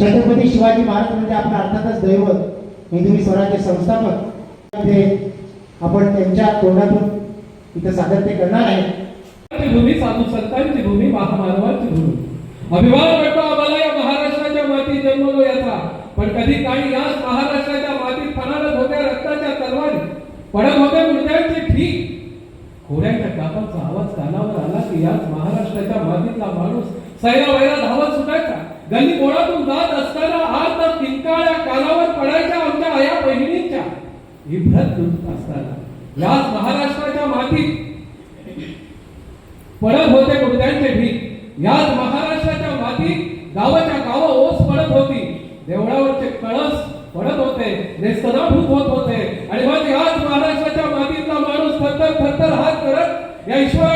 छत्रपती शिवाजी महाराज म्हणजे आपलं अर्थातच दैवत हिंदवी स्वराज्य संस्थापक. ते आपण त्यांच्या तोंडातून इथं सादर ते करणार आहे. भूमी साधू संतांची भूमी महामानवाची भूमी. अभिमान वाटतो आम्हाला या महाराष्ट्राच्या मातीत जन्मलो याचा. पण कधी काही याच महाराष्ट्राच्या मातीत फणारत होत्या रक्ताच्या तलवारी. पडत होते मुर्द्यांचे ठीक खोऱ्याच्या कापाचा आवाज कानावर आला की याच महाराष्ट्राच्या मातीतला माणूस सैरा वैरा धावत सुटायचा. गल्ली बोळातून जात असताना आज तर किंकाळ्या कानावर पडायच्या आमच्या आया बहिणींच्या. इभ्रत लुटत असताना. याच महाराष्ट्राच्या मातीत पडत होते गुडद्यांचे भीत. याच महाराष्ट्राच्या मातीत गावाच्या गाव ओस पडत होती. देवळावरचे कळस पडत होते. नेस्तनाभूत होत होते. आणि मग याच महाराष्ट्राच्या मातीतला माणूस थरथर थरथर हात करत या ईश्वर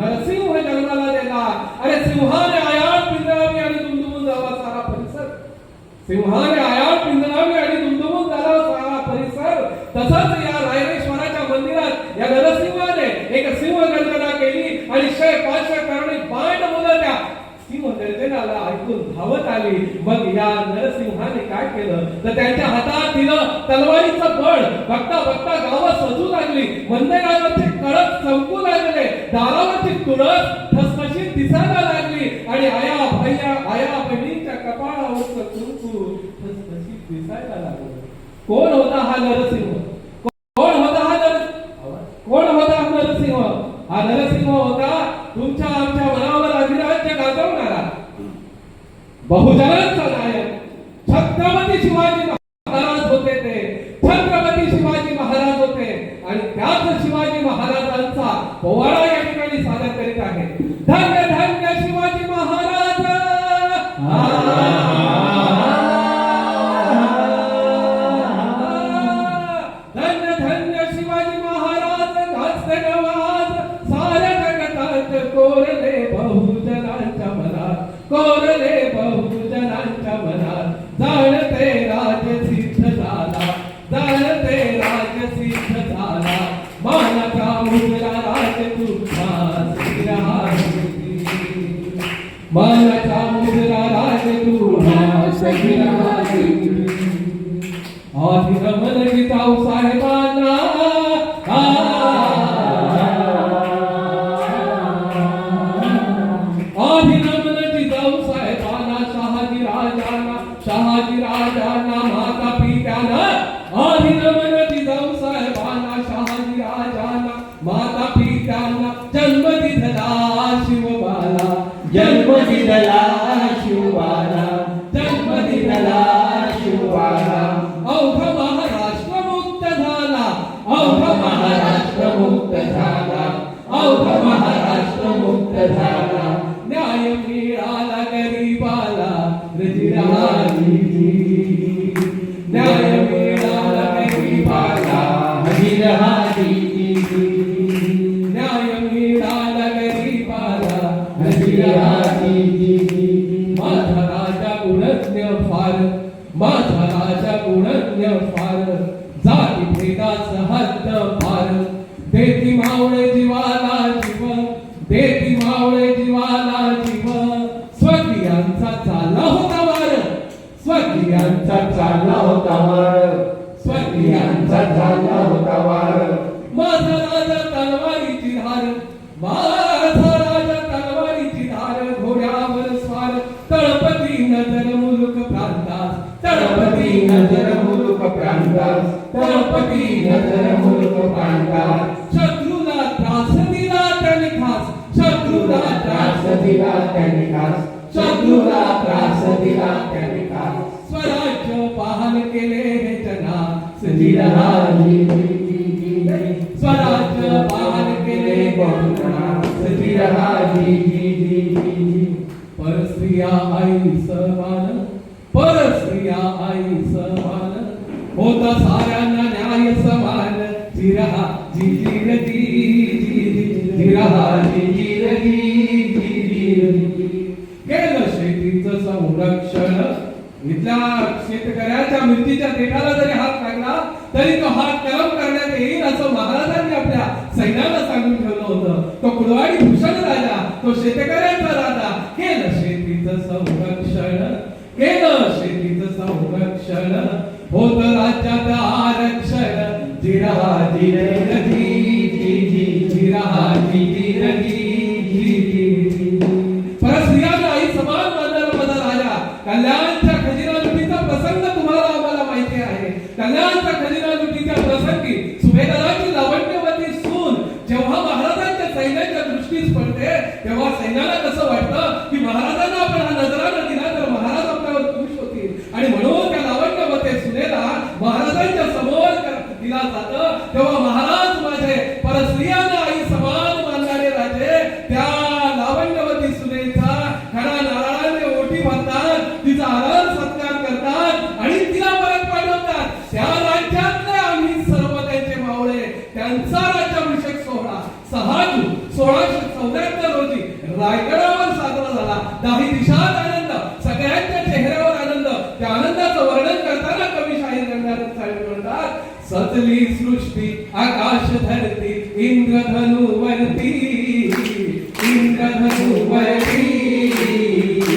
नरसिंह जन्माला दिला अरे सिंहाने आयाळ पिंजरावी आणि दुमदुमून जावा सारा परिसर. सिंहाने आयाळ पिंजरावी आणि दुमदुमून झाला सारा परिसर. तसंच या रायरेश्वराच्या मंदिरात या नरसिंहाने एक सिंह गर्जना केली आणि शय पाचशे करणे बाण मुलं त्या सिंह गर्जनाला ऐकून धावत आली. मग या नरसिंहाने काय केलं? तर त्यांच्या हातात दिलं तलवारीचं बळ बघता बघता गावं सजू लागली. मंदिरावरचे कळत संपू दारावरची तुळस ठसठशीत दिसायला लागली आणि आया भैया आया बहिणीच्या कपाळावरचं कुंकू ठसठशीत दिसायला लागलं. कोण होता हा नरसिंह? कोण होता हा नर कोण होता हा नरसिंह? हा नरसिंह होता तुमच्या आमच्या मनावर अधिराज्य गाजवणारा. बहुजनांचा नायक. छत्रपती शिवाजी कोरले बहुजनांच्या मनात. जाणते राज सिद्ध झाला. जाणते राज सिद्ध झाला. मानाचा मुजरा राज तुझा मानाचा मुजरा राज तुझा सिराजी आधी रमण गीताव साहेबांना. ഷാജി രാജ നമ देती मावळे जीवाला जीव देती मावळे जीवाला स्वकीयांचा चालला होता वार. स्वकीयांचा चालला होता वार. माझा राजा तलवारीची धार. माझा राजा तलवारीची धार. घोड्यावर स्वार. तळपती नजर मुलुक प्रांतास. तळपती नजर मुलुक प्रांतास. तळपती नजर मुलुक प्रांतास. शत्रूला त्रास दिला त्याने खास. शत्रूला त्रास त्रास दिला त्यांनी खास. शत्रूला त्रास दिला त्यांनी खास. स्वराज्य पाहन केले रचना सजीराजी स्वराज्य पाहन केले बघना सजीराजी परस्त्रिया आई समान परस्त्रिया आई समान होता साऱ्यांना न्याय समान जिरहा जिजीरजी जिजीरहा जिजीरजी जिजीरजी शेतकऱ्याच्या मृत्यूच्या देठाला जरी हात लागला तरी तो हात कलम करण्यात येईल असं महाराजांनी आपल्या सैन्याला सांगून ठेवलं होतं. तो कुलवाडी भूषण राजा तो शेतकऱ्यांचा राजा. केलं शेतीचं संरक्षण केलं शेतीचं संरक्षण. होत राज्यात आरक्षण. जिरा जिरे यांचा राज्याभिषेक सोहळा. सहा जून सोळाशे चौऱ्याहत्तर रोजी रायगडावर साजरा झाला. दाही दिशात आनंद सगळ्यांच्या चेहऱ्यावर आनंद. त्या आनंदाचं वर्णन करताना कवी शाहीर गंगाधर साहेब म्हणतात सचली सृष्टी आकाश धरती इंद्रधनु वरती इंद्रधनु वरती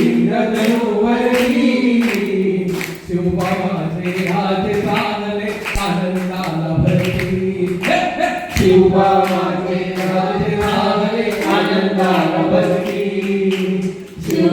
इंद्रधनु वरती शिवबा माझे आज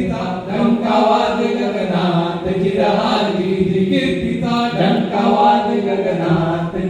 कीर्तीचा डंका वाज गगनात जिरहार कीर्तीचा डंका वाज गगनात